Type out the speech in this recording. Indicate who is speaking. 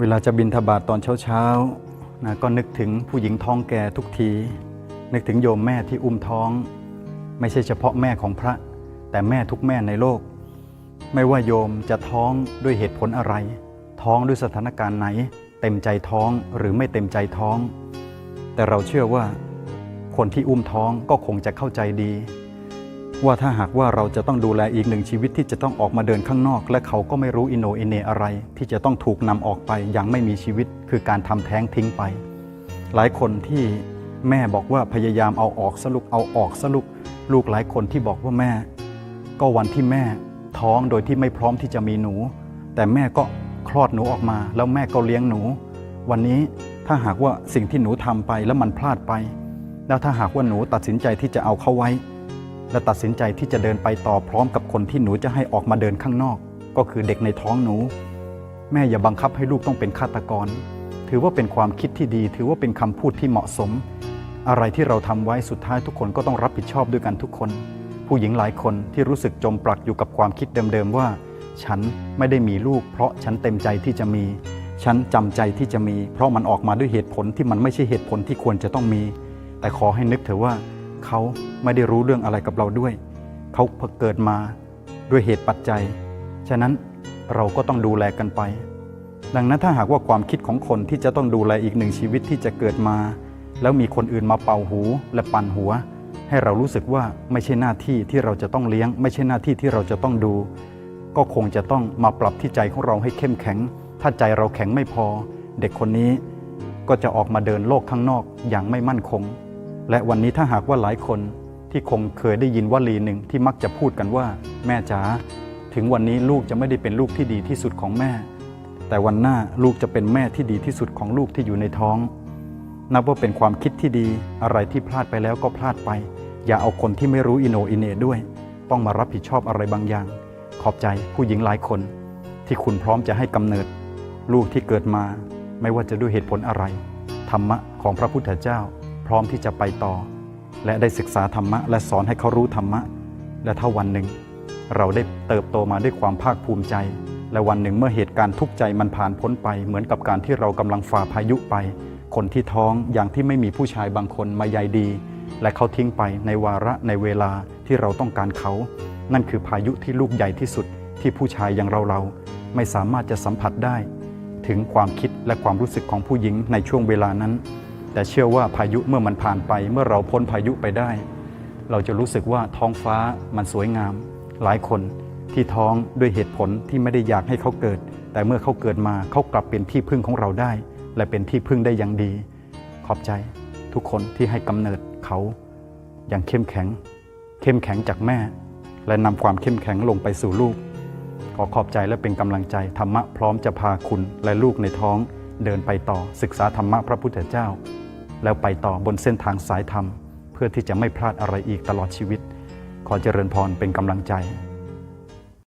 Speaker 1: เวลาจะบินทบาทตอนเช้าๆนะก็นึกถึงผู้หญิงท้องแก่ทุกที นึกถึงโยมแม่ที่อุ้มท้อง ไม่ใช่เฉพาะแม่ของพระ แต่แม่ทุกแม่ในโลก ไม่ว่าโยมจะท้องด้วยเหตุผลอะไร ท้องด้วยสถานการณ์ไหน เต็มใจท้องหรือไม่เต็มใจท้อง แต่เราเชื่อว่า คนที่อุ้มท้องก็คงจะเข้าใจดี ว่าถ้าหากว่าเราจะต้องดูแลอีกหนึ่งชีวิตที่จะต้องออกมาเดินข้างนอก และเขาก็ไม่รู้อินโนอินเนอะไร ที่จะต้องถูกนำออกไปอย่างไม่มีชีวิต คือการทำแท้งทิ้งไป หลายคนที่แม่บอกว่าพยายามเอาออกสลุกเอาออกสลุกลูกหลายคนที่บอกว่าแม่ ก็วันที่แม่ท้องโดยที่ไม่พร้อมที่จะมีหนู แต่แม่ก็คลอดหนูออกมา แล้วแม่ก็เลี้ยงหนู วันนี้ถ้าหากว่าสิ่งที่หนูทำไปแล้วมันพลาดไป แล้วถ้าหากว่าหนูตัดสินใจที่จะเอาเขาไว้ และตัดสินใจที่จะเดินไปต่อพร้อมกับคนที่หนูจะให้ออกมาเดินข้างนอก ก็คือเด็กในท้องหนู แม่อย่าบังคับให้ลูกต้องเป็นฆาตกร ถือว่าเป็นความคิดที่ดี ถือว่าเป็นคำพูดที่เหมาะสม อะไรที่เราทำไว้สุดท้ายทุกคนก็ต้องรับผิดชอบด้วยกันทุกคน ผู้หญิงหลายคนที่รู้สึกจมปลักอยู่กับความคิดเดิมๆว่า ฉันไม่ได้มีลูก เพราะฉันเต็มใจที่จะมี ฉันจำใจที่จะมี เพราะมันออกมาด้วยเหตุผลที่มันไม่ใช่เหตุผลที่ควรจะต้องมี แต่ขอให้นึกเถอะว่า เขาไม่ได้รู้เรื่องอะไรกับเราด้วย เขาเพิ่งเกิดมาด้วยเหตุปัจจัย ฉะนั้นเราก็ต้องดูแลกันไป ดังนั้นถ้าหากว่าความคิดของคนที่จะต้องดูแลอีกหนึ่งชีวิตที่จะเกิดมา แล้วมีคนอื่นมาเป่าหูและปั่นหัว ให้เรารู้สึกว่าไม่ใช่หน้าที่ที่เราจะต้องเลี้ยง ไม่ใช่หน้าที่ที่เราจะต้องดู ก็คงจะต้องมาปรับที่ใจของเราให้เข้มแข็ง ถ้าใจเราแข็งไม่พอ เด็กคนนี้ก็จะออกมาเดินโลกข้างนอกอย่างไม่มั่นคง และวันนี้ถ้าหากว่าหลายคนที่คงเคยได้ยินวลีหนึ่งที่มักจะพูดกันว่า แม่จ๋าถึงวันนี้ลูกจะไม่ได้เป็นลูกที่ดีที่สุดของแม่ แต่วันหน้าลูกจะเป็นแม่ที่ดีที่สุดของลูกที่อยู่ในท้อง นับว่าเป็นความคิดที่ดีอะไรที่พลาดไปแล้วก็พลาดไป อย่าเอาคนที่ไม่รู้อินโนอินเนด้วย ต้องมารับผิดชอบอะไรบางอย่าง ขอบใจผู้หญิงหลายคน ที่คุณพร้อมจะให้กำเนิด ลูกที่เกิดมา ไม่ว่าจะด้วยเหตุผลอะไร ธรรมะของพระพุทธเจ้า พร้อมที่จะไปต่อ และได้ศึกษาธรรมะ และสอนให้เขารู้ธรรมะ และถ้าวันหนึ่ง เราได้เติบโตมาด้วยความภาคภูมิใจ และวันหนึ่งเมื่อเหตุการณ์ทุกข์ใจมันผ่านพ้นไป เหมือนกับการที่เรากำลังฝ่าพายุไป คนที่ท้องอย่างที่ไม่มีผู้ชายบางคนมาใยดี และเขาทิ้งไปในวาระในเวลาที่เราต้องการเขา นั่นคือพายุที่ลูกใหญ่ที่สุดที่ผู้ชายอย่างเราเราไม่สามารถจะสัมผัสได้ ถึงความคิดและความรู้สึกของผู้หญิงในช่วงเวลานั้น แต่เชื่อว่าพายุเมื่อมันผ่านไปเมื่อเราพ้นพายุไปได้ เราจะรู้สึกว่าท้องฟ้ามันสวยงาม หลายคนที่ท้องด้วยเหตุผลที่ไม่ได้อยากให้เขาเกิด แต่เมื่อเขาเกิดมาเขากลับเป็นที่พึ่งของเราได้ และเป็นที่พึ่งได้อย่างดี ขอบใจทุกคนที่ให้กำเนิดเขาอย่างเข้มแข็ง เข้มแข็งจากแม่ และนำความเข้มแข็งลงไปสู่ลูก ขอขอบใจและเป็นกำลังใจธรรมะพร้อมจะพาคุณและลูกในท้อง เดินไปต่อศึกษาธรรมะพระพุทธเจ้า แล้วไปต่อบนเส้นทางสายธรรม เพื่อที่จะไม่พลาดอะไรอีกตลอดชีวิต ขอเจริญพรเป็นกำลังใจ